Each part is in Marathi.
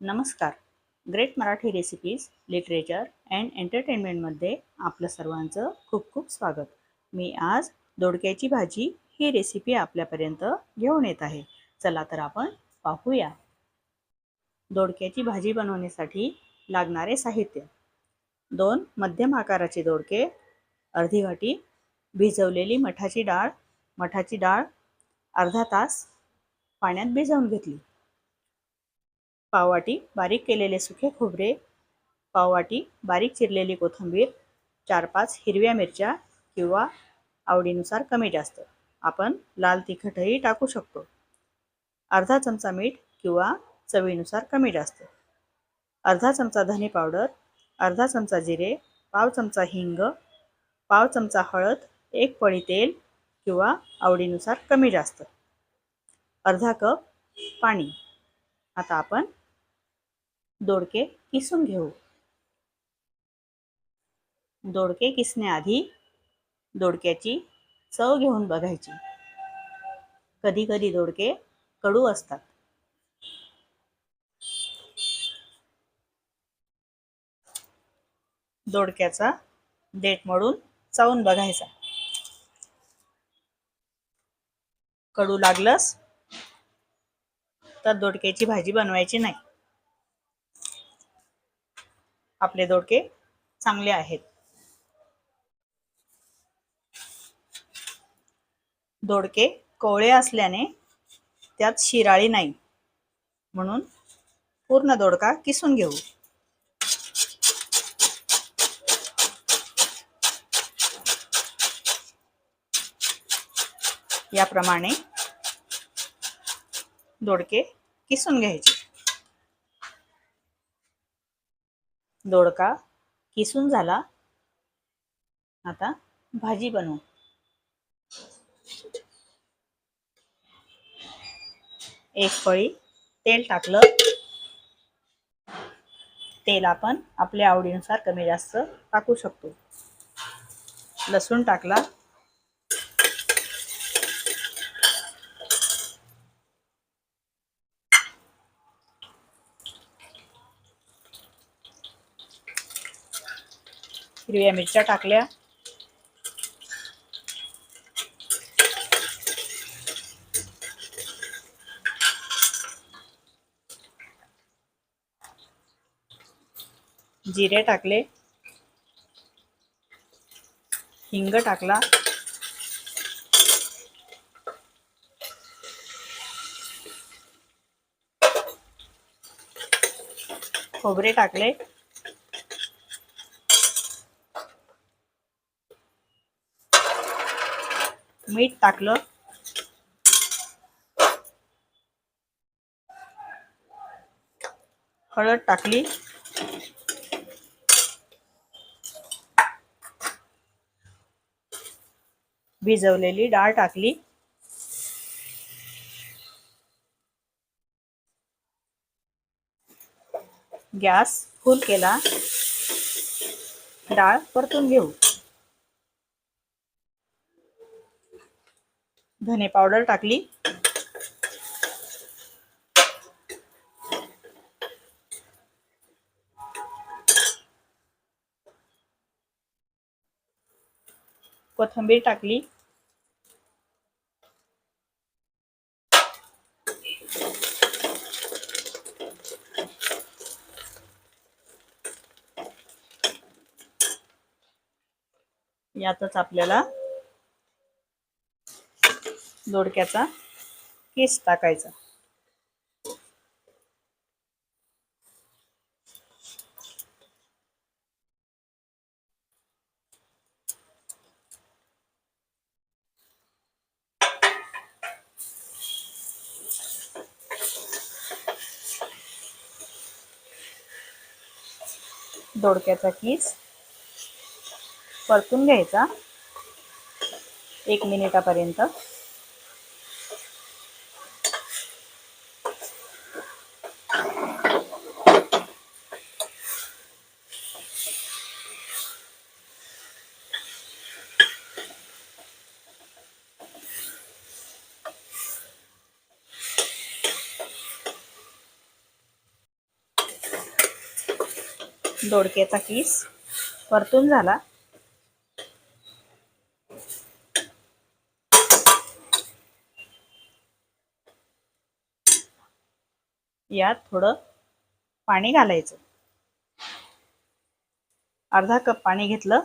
नमस्कार. Great Marathi recipes literature and एंटरटेनमेंटमध्ये आपलं सर्वांचं खूप खूप स्वागत. मी आज दोडक्याची भाजी ही रेसिपी आपल्यापर्यंत घेऊन येत आहे. चला तर आपण पाहूया. दोडक्याची भाजी बनवण्यासाठी लागणारे साहित्य. दोन मध्यम आकाराचे दोडके अर्धी वाटी भिजवलेली मठाची डाळ मठाची डाळ अर्धा तास पाण्यात भिजवून घेतली. पाववाटी बारीक केलेले सुके खोबरे पाववाटी बारीक चिरलेली कोथिंबीर चार पाच हिरव्या मिरच्या किंवा आवडीनुसार कमी जास्त. आपण लाल तिखटही टाकू शकतो. अर्धा चमचा मीठ किंवा चवीनुसार कमी जास्त. अर्धा चमचा धने पावडर अर्धा चमचा जिरे पाव चमचा हिंग पाव चमचा हळद एक पळी तेल किंवा आवडीनुसार कमी जास्त. अर्धा कप पाणी. आता आपण दोडके किसून घेऊ. दोडके किसण्याआधी दोडक्याची चव घेऊन बघायची. कधी कधी दोडके कडू असतात. दोडक्याचा देठ मळून चावून बघायचा. कडू लागलंस तर दोडक्याची भाजी बनवायची नाही. आपले दोडके चांगले आहेत. दोडके कोवळे असल्याने त्यात शिराळी नाही. म्हणून पूर्ण दोडका किसून घेऊ. याप्रमाणे दोडके किसून घ्यायचे. दोडका किसून झाला. आता भाजी बनवू. एक पळी तेल टाकलं. तेल आपण आपल्या आवडीनुसार कमी जास्त टाकू शकतो. लसूण टाकला. हिरव्या मिरच्या टाकल्या. जिरे टाकले. हिंग टाकला. खोबरे टाकले. मीठ टाकलं. हळद टाकली. भिजवलेली डाळ टाकली. गॅस फुल केला. डाळ परतून घेऊ. धने पावडर टाकली. कोथिंबीर टाकली. यातच आपल्याला दोडक्याचा केस टाकायचा. दोडक्याचा किस परतून घ्यायचा. एक मिनिटापर्यंत. दोडक्याचा किस परतून झाला. यात थोडं पाणी घालायचं. अर्धा कप पाणी घेतलं.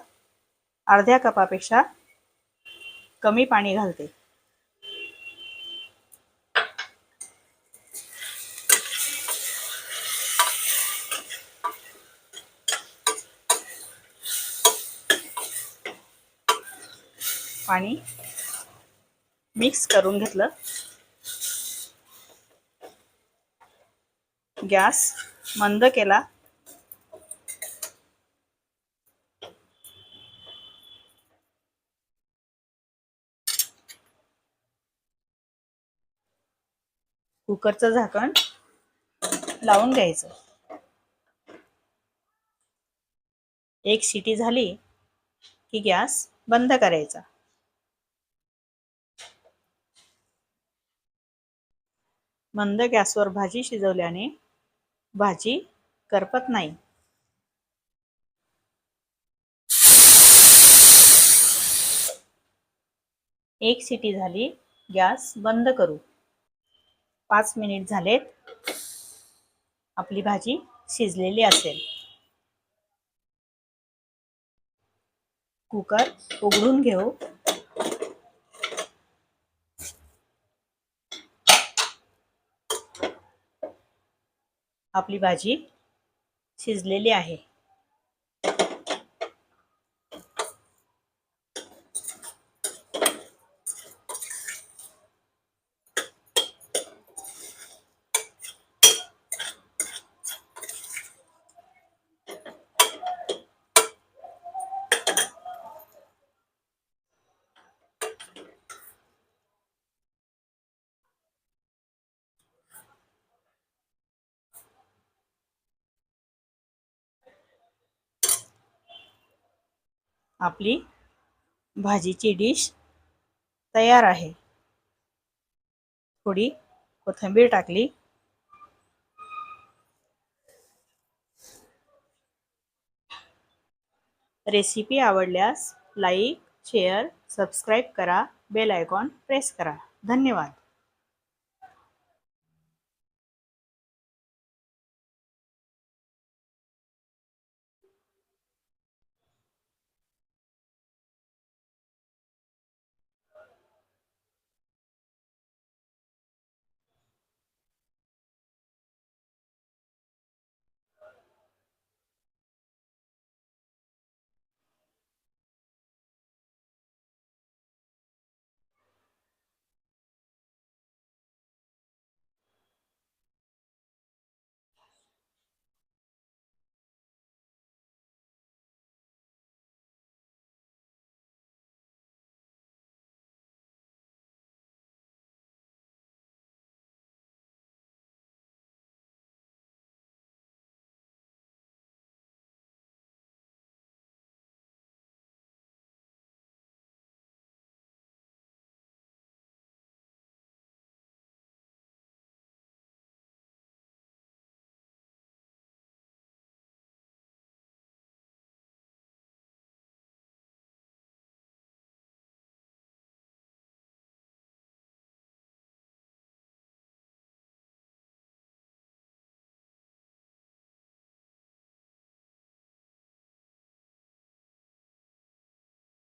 अर्ध्या कपापेक्षा कमी पाणी घालते. पाणी मिक्स करून घेतलं. गॅस मंद केला. कुकरचं झाकण लावून घ्यायचं. एक शिटी झाली की गॅस बंद करायचा. मंद गॅसवर भाजी शिजवल्याने भाजी करपत नाही. एक सिटी झाली गॅस बंद करू. पाच मिनिट झालेत आपली भाजी शिजलेली असेल. कुकर उघडून घेऊ. आपली भाजी शिजलेली आहे. आपली भाजीची डिश तयार आहे. थोडी कोथिंबीर टाकली. रेसिपी आवडल्यास लाईक शेअर सबस्क्राईब करा बेल आयकॉन प्रेस करा. धन्यवाद.